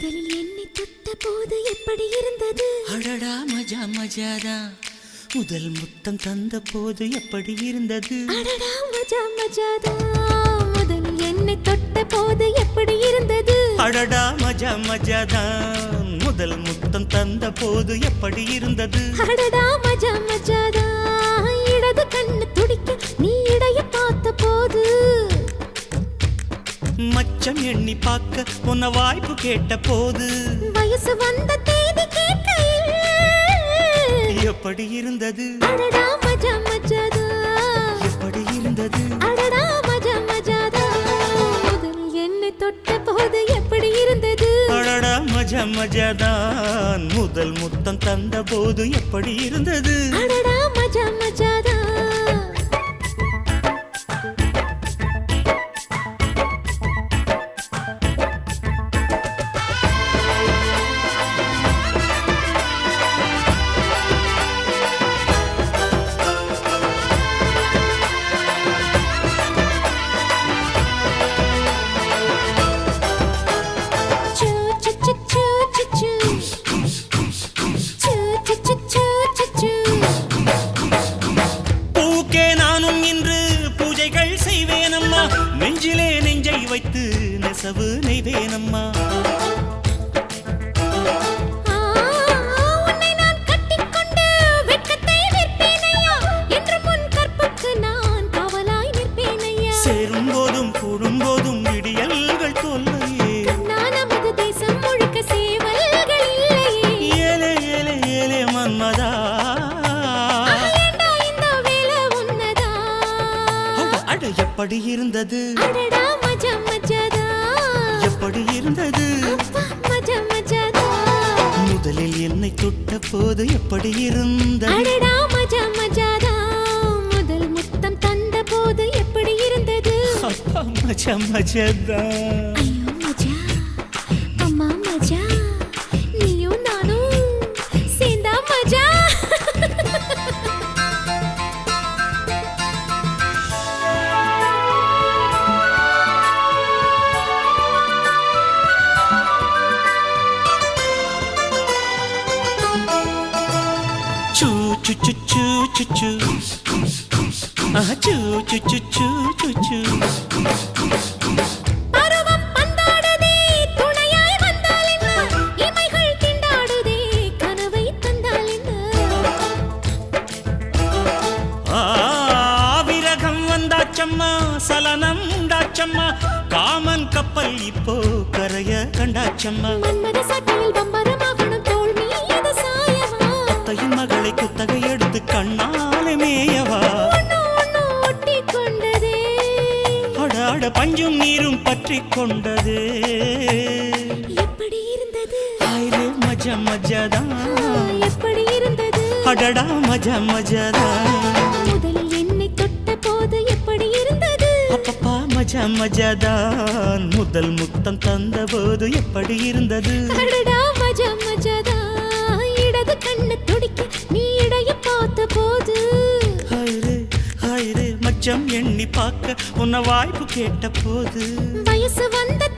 முதலில் என்னை தொட்ட போது எப்படி இருந்தது? அடடா மஜா மஜாதா முதல் முத்தம் தந்த போது எப்படி இருந்தது? அடடா மஜா மஜாதா முதலில் என்னை தொட்ட போது எப்படி இருந்தது? அடடா மஜா மஜாதா முதல் முத்தம் தந்த போது எப்படி இருந்தது? அடடா மஜா மஜாதா இடது கண்ணு மச்சம் எண்ணி பார்க்க உன்ன வாய்ப்பு கேட்ட போது வயசு வந்த தேதி எப்படி இருந்தது? மஜா எப்படி இருந்தது? மஜா எப்படி இருந்தது? மஜா மஜாதான் முதல் முத்தம் தந்த போது எப்படி இருந்தது? அடடா மஜா காவலாய் நிற்பேனையா. சேரும் போதும் கூடும் போதும் விடியல்கள் தொல்லையே நான் நமது தேசம் முழுக்க இல்லையே. ஏலே ஏலே ஏலே மன்மதா? அட, எப்படி இருந்தது. மஜாதா. முதலில் என்னை தொட்ட போது எப்படி மஜாதா. முதல் முத்தம் தந்த போது எப்படி இருந்தது மஜா மஜதா சு சு சு சு சு ஆஹா, சூ சு சு சு சு சு பருவம் பந்தாடுதே துணையாய் வந்தால் என்ன இமைகள் திண்டாடுதே கனவை தந்தால் என்ன ஆ, விரகம் வந்தாச்சம்மா சலனம் உண்டாச்சம்மா காமன் கப்பல் இப்போ கரைய கண்டாச்சம்மா. மன்மத சாட்டையில் அட அட பஞ்சும் நீரும் பற்றி கொண்டது. எப்படி இருந்தது? ஆயிரே மஜா மஜாதான் எப்படி இருந்தது? அடடா மஜா மஜாதான் முதலில் என்னை தொட்ட போது எப்படி இருந்தது? அப்பப்பா மஜா மஜாதான் முதல் முத்தம் தந்த போது எப்படி இருந்தது? அடடா மச்சம் எண்ணி பார்க்க உன்ன வாய்ப்பு கேட்ட போது வயசு வந்த